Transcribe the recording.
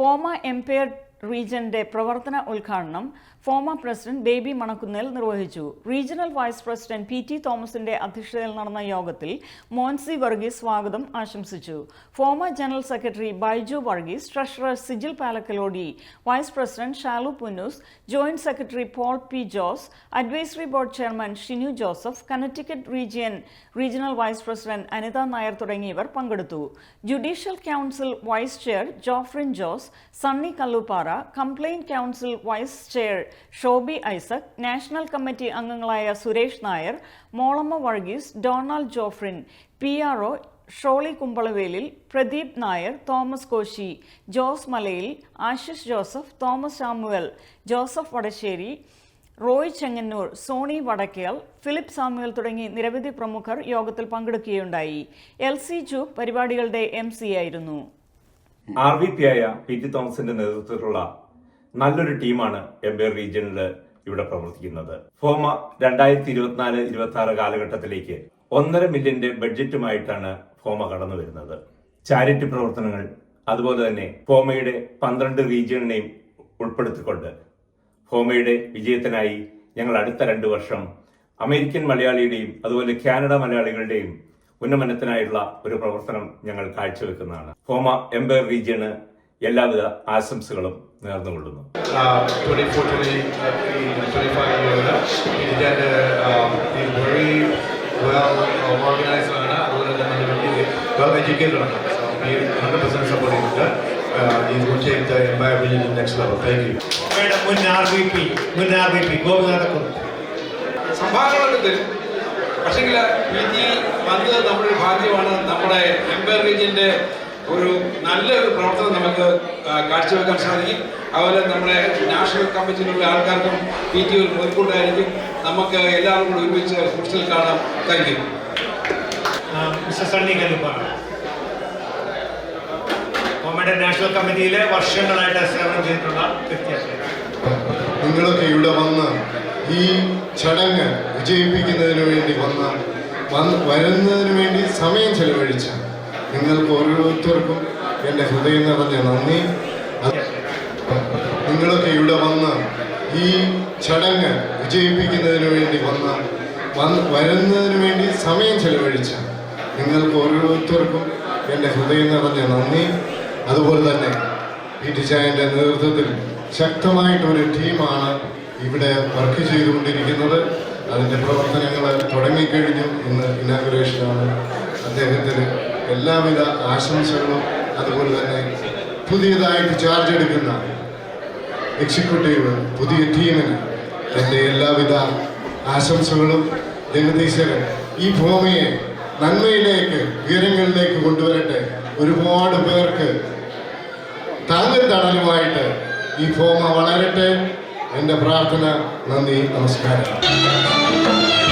FOMAA Empire റീജന്റെ പ്രവർത്തന ഉദ്ഘാടനം FOMAA president Baby Manakkunnel നിർവഹിച്ചു. Regional vice president P T തോമസിന്റെ അധ്യക്ഷതയിൽ നടന്ന യോഗത്തിൽ മോൻസി വർഗീസ് സ്വാഗതം ആശംസിച്ചു. Fomaa general secretary Baiju Varghese treasurer Sijil Palakkalody vice president Shalu Punnoose joint secretary Paul P Jose advisory board chairman Shinu Joseph Connecticut region regional vice president Anitha Nair തുടങ്ങിയവർ പങ്കെടുത്തു. Judicial council vice chair Jofrin Jose Sunny Kalluparah complaint council vice chair Shobi Isaac national committee അംഗങ്ങളായ Suresh Nair Molamma Varghese Donald Jofrin P R O Sholy Kumbalavelil Pradeep Nair Thomas Koshy Jose Malayil Ashish Joseph Thomas Samuel Joseph Vadasserry Roy Chengannur Sony Vadakkel Philip Samuel തുടങ്ങി നിരവധി പ്രമുഖർ യോഗത്തിൽ പങ്കെടുക്കുകയുണ്ടായി. L C ജു പരിപാടികളുടെ M ആയിരുന്നു. R V P ആയ P T തോമസിന്റെ നേതൃത്വത്തിലുള്ള നല്ലൊരു ടീമാണ് എംബേർ റീജിയനിൽ ഇവിടെ പ്രവർത്തിക്കുന്നത്. ഫോമ രണ്ടായിരത്തി ഇരുപത്തിനാല് ഇരുപത്തി ആറ് കാലഘട്ടത്തിലേക്ക് ഒന്നര മില്യന്റെ ബഡ്ജറ്റുമായിട്ടാണ് ഫോമ കടന്നു വരുന്നത്. ചാരിറ്റി പ്രവർത്തനങ്ങൾ അതുപോലെ തന്നെ ഫോമയുടെ പന്ത്രണ്ട് റീജിയണിനെയും ഉൾപ്പെടുത്തിക്കൊണ്ട് ഫോമയുടെ വിജയത്തിനായി ഞങ്ങൾ അടുത്ത രണ്ട് വർഷം അമേരിക്കൻ മലയാളിയുടെയും അതുപോലെ കാനഡ മലയാളികളുടെയും ഉന്നമനത്തിനായുള്ള ഒരു പ്രവർത്തനം ഞങ്ങൾ കാഴ്ചവെക്കുന്നതാണ് ഫോമ എംപയർ റീജിയന് എല്ലാവിധ ആശംസകളും നേർന്നുകൊള്ളുന്നു 24, 20, 25 years. ഇതിന്റെ very well organized ആണ് അതുപോലെ തന്നെ നല്ല വലിയ well educated ആണ് So, we 100% support ചെയ്യുന്നുണ്ട് Uh, He will take the Empire Region to the next level. Thank you. മുൻ ആർ ബി പി മുൻ ആർ ബി പി ഗോപിനാഥക്കുറുപ്പ് സംഭാവനകളൊക്കെ തരും പക്ഷെങ്കിൽ വിധി വന്നത് നമ്മുടെ ഭാഗ്യമാണ് നമ്മുടെ എംപയർ റീജിയന്റെ ഒരു നല്ലൊരു പ്രവർത്തനം നമുക്ക് കാഴ്ചവെക്കാൻ സാധിക്കും. അതുപോലെ നമ്മുടെ നാഷണൽ കമ്മിറ്റിയിലുള്ള ആൾക്കാർക്കും പി ടി ഒരു മുൻകൂട്ടായിരിക്കും. നമുക്ക് എല്ലാവരും കൂടി ഒരുമിച്ച് ഹോസ്റ്റലിൽ കാണാം. താങ്ക് യു നാഷണൽ കമ്മിറ്റിയിലെ വർഷങ്ങളായിട്ട് സേവനം ചെയ്തിട്ടുള്ള വ്യക്തിയാണ്. നിങ്ങളൊക്കെ ഇവിടെ വന്ന് ഈ ചടങ്ങ് വിജയിപ്പിക്കുന്നതിന് വേണ്ടി വന്ന വരുന്നതിന് വേണ്ടി സമയം ചെലവഴിച്ച നിങ്ങൾക്ക് ഓരോരുത്തർക്കും എന്റെ ഹൃദയം നിറഞ്ഞ നന്ദി. നിങ്ങളൊക്കെ ഇവിടെ വന്ന് ഈ ചടങ്ങ് വിജയിപ്പിക്കുന്നതിന് വേണ്ടി വന്ന വന്ന് വരുന്നതിന് വേണ്ടി സമയം ചെലവഴിച്ച നിങ്ങൾക്ക് ഓരോരുത്തർക്കും എന്റെ ഹൃദയം നിറഞ്ഞ നന്ദി. അതുപോലെ തന്നെ പി ടി ചായന്റെ നേതൃത്വത്തിൽ ശക്തമായിട്ടൊരു ടീമാണ് ഇവിടെ വർക്ക് ചെയ്തുകൊണ്ടിരിക്കുന്നത്. അതിന്റെ പ്രവർത്തനങ്ങൾ തുടങ്ങിക്കഴിഞ്ഞു. ഇന്ന് ഇനാഗുറേഷനാണ് അദ്ദേഹത്തിന് എല്ലാവിധ ആശംസകളും അതുപോലെ തന്നെ പുതിയതായിട്ട് ചാർജ് എടുക്കുന്ന എക്സിക്യൂട്ടീവ് പുതിയ ടീമിന് എന്റെ എല്ലാവിധ ആശംസകളും. ജഗദീശ്വരൻ ഈ ഭൂമിയെ നന്മയിലേക്ക് ഉയരങ്ങളിലേക്ക് കൊണ്ടുവരട്ടെ. ഒരുപാട് പേർക്ക് താങ്ങൽ തണലുമായിട്ട് ഈ ഭൂമ വളരട്ടെ. എന്റെ പ്രാർത്ഥന നന്ദി നമസ്കാരം.